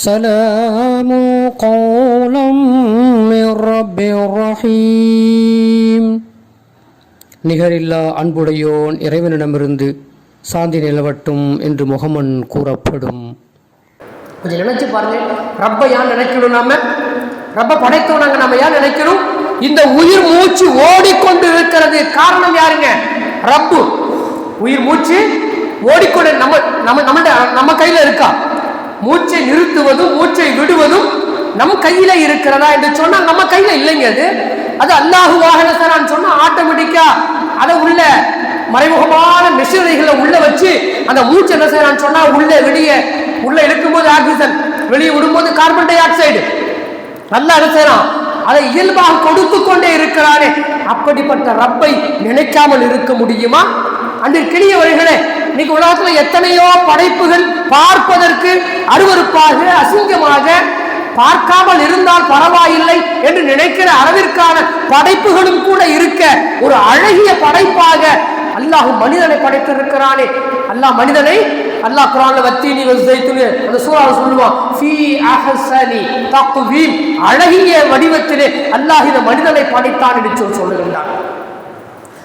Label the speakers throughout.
Speaker 1: سلام قولا من رب رحيم நிகரில்லா அன்புடையோன் இறைவனிடமிருந்து சாந்தி நிலவட்டும் என்று முகமன் கூறப்படும்
Speaker 2: கொஞ்சம் நினைச்சு பாருங்க ரப்ப ஏன் நினைக்கணும் நாம ரப்ப படைத்தவனாங்க நம்ம ஏன் நினைக்கணும் இந்த உயிர் மூச்சு ஓடிக்கொண்டு இருக்கிறது காரணம் யாருங்க ரப்பு உயிர் மூச்சு ஓடிக்கொண்டு நம்ம நம்ம நம்ம நம்ம கையில இருக்கா மூச்சை நிறுத்துவதும் மூச்சை விடுவதும் நம் கையில இருக்கிறதா என்று சொன்னா நம்ம கையில இல்லைங்க அது. அது அல்லாஹு வாகனசரான்னு சொன்னா ஆட்டோமேட்டிக்கா அதை உள்ள மறைமுகமான மிஷினரிகளை உள்ள வச்சு அந்த மூச்சு என்ன செய்யறான்னு சொன்னா உள்ள வெளியே உள்ள இழுக்கும்போது ஆக்சிஜன் வெளியே விடும்போது கார்பன் டை ஆக்சைடு நல்லா என்ன செய்யறான்? அதை இயல்பாக கொடுத்து கொண்டே இருக்கிறானே. அப்படிப்பட்ட ரப்பை நினைக்காமல் இருக்க முடியுமா? அன்று கிளியவர்களே இன்னைக்கு உலகத்துல எத்தனையோ படைப்புகள் பார்ப்பதற்கு அருவருப்பாக அசிங்கமாக பார்க்காமல் இருந்தால் பரவாயில்லை என்று நினைக்கிற அளவிற்கான படைப்புகளும் கூட இருக்க ஒரு அழகிய படைப்பாக அல்லாஹ் மனிதனை படைத்திருக்கிறானே. அல்லாஹ் மனிதனை அல்லாஹ் குரான்ல வத்தீனி வஸ்தைத்துன்னு அந்த சூறாவை சொல்லுவான் ஃபீ அஹ்சனி தக்வீம் அழகிய வடிவத்திலே அல்லாஹ் இந்த மனிதனை படைத்தான் என்று சொல்லி சொல்லுகின்றான்.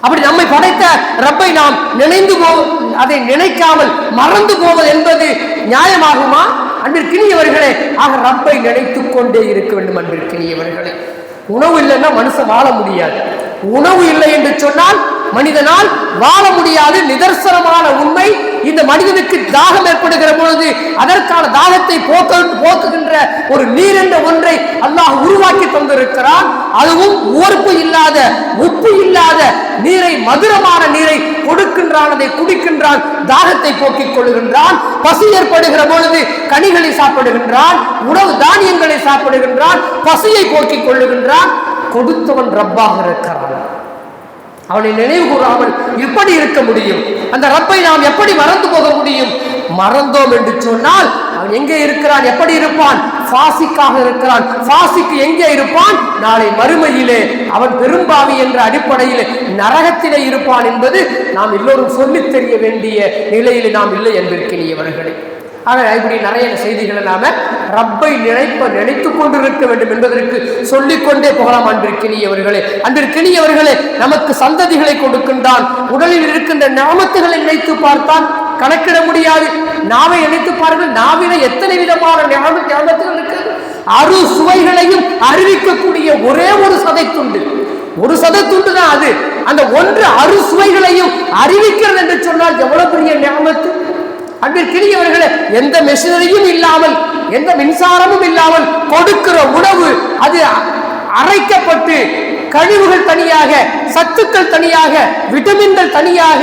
Speaker 2: அப்படி நம்மை படைத்த ரப்பை நாம் நினைந்து போ அதை நினைக்காமல் மறந்து போவது என்பது நியாயமாகுமா? அன்பிற்கினியவர்களே ஆக ரப்பை நினைத்துக் கொண்டே இருக்க வேண்டும் அன்பிற்கினியவர்களே. உணவு இல்லைன்னா மனுஷன் வாழ முடியாது. உணவு இல்லை என்று சொன்னால் மனிதனால் வாழ முடியாது. நிதர்சனமான உண்மை இந்த மனிதனுக்கு தாகம் ஏற்படுகிற பொழுது அதற்கான தாகத்தை போக்க போக்குகின்ற ஒரு நீர் என்ற ஒன்றை அல்லாஹ் உருவாக்கி தந்திருக்கிறான். அதுவும் உவர்ப்பு இல்லாத உப்பு இல்லாத நீரை மதுரமான நீரை கொடுக்கின்றான் அதை குடிக்கின்றான் தாகத்தை போக்கிக் கொள்கின்றான் பசி ஏற்படுகிற பொழுது கனிகளை சாப்பிடுகின்றான் உணவு தானியங்களை சாப்பிடுகின்றான் பசியை போக்கிக் கொள்ளுகின்றான். கொடுத்தவன் ரப்பாக இருக்கிறான். அவனை நினைவு கூறாமல் எப்படி இருக்க முடியும். அந்த ரப்பை நாம் எப்படி மறந்து போக முடியும்? மறந்தோம் என்று சொன்னால் அவன் எங்கே இருக்கிறான்? எப்படி இருப்பான்? பாசிக்காக இருக்கிறான். பாசிக்கு எங்கே இருப்பான்? நாளை மறுமையிலே. அவன் பெரும்பாவி என்ற அடிப்படையில் நரகத்திலே இருப்பான் என்பது நாம் எல்லோரும் சொல்லித் தெரிய வேண்டிய நிலையில் நாம் இல்லை என்பதற்கினியவர்களே ஆக இப்படி நிறைய செய்திகளை நாம ரப்பை நினைப்ப நினைத்து கொண்டிருக்க வேண்டும் என்பதற்கு சொல்லிக்கொண்டே போகலாம் அன்பிற்கினியவர்களே. அன்பிற்கினியவர்களே நமக்கு சந்ததிகளை கொடுக்கின்றான். உடலில் இருக்கின்ற நாமத்துகளை நினைத்து பார்த்தான் கணக்கிட முடியாது. நாவை நினைத்து பாருங்கள் நாவில எத்தனை விதமான ஞாபகத்துகள் இருக்கு? அறு சுவைகளையும் அறிவிக்கக்கூடிய ஒரே ஒரு சதைத்துண்டு. ஒரு சதத்துண்டு தான் அது. அந்த ஒன்று அறு சுவைகளையும் அறிவிக்கிறது என்று சொன்னால் எவ்வளவு பெரிய ஞாபகத்து அன்பிற்கினியவர்களே எந்த மெஷினரியும் இல்லாமல் எந்த மின்சாரமும் இல்லாமல் கொடுக்கிற உணவு அது அரைக்கப்பட்டு கழிவுகள் தனியாக சத்துக்கள் தனியாக விட்டமின்கள் தனியாக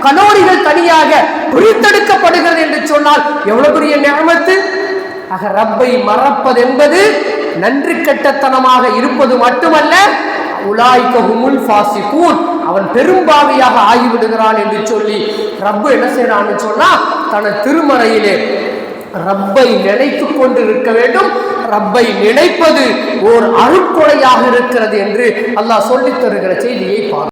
Speaker 2: கலோரிகள் தனியாக பிரித்தெடுக்கப்படுகிறது என்று சொன்னால் எவ்வளவு பெரிய நியமத்து? ஆக ரப்பை மறப்பது என்பது நன்றி கட்டத்தனமாக இருப்பது மட்டுமல்ல உலாய்கஹுமுல் ஃபாசிகூன். அவன் பெரும்பாவியாக ஆகிவிடுகிறான் என்று சொல்லி ரப்பு என்ன செய்யறான்னு சொன்னா தனது திருமறையிலே ரப்பை நினைத்து கொண்டு இருக்க வேண்டும். ரப்பை நினைப்பது ஓர் அருட்கொலையாக இருக்கிறது என்று அல்லாஹ் சொல்லித் தருகிற செய்தியை பார்க்க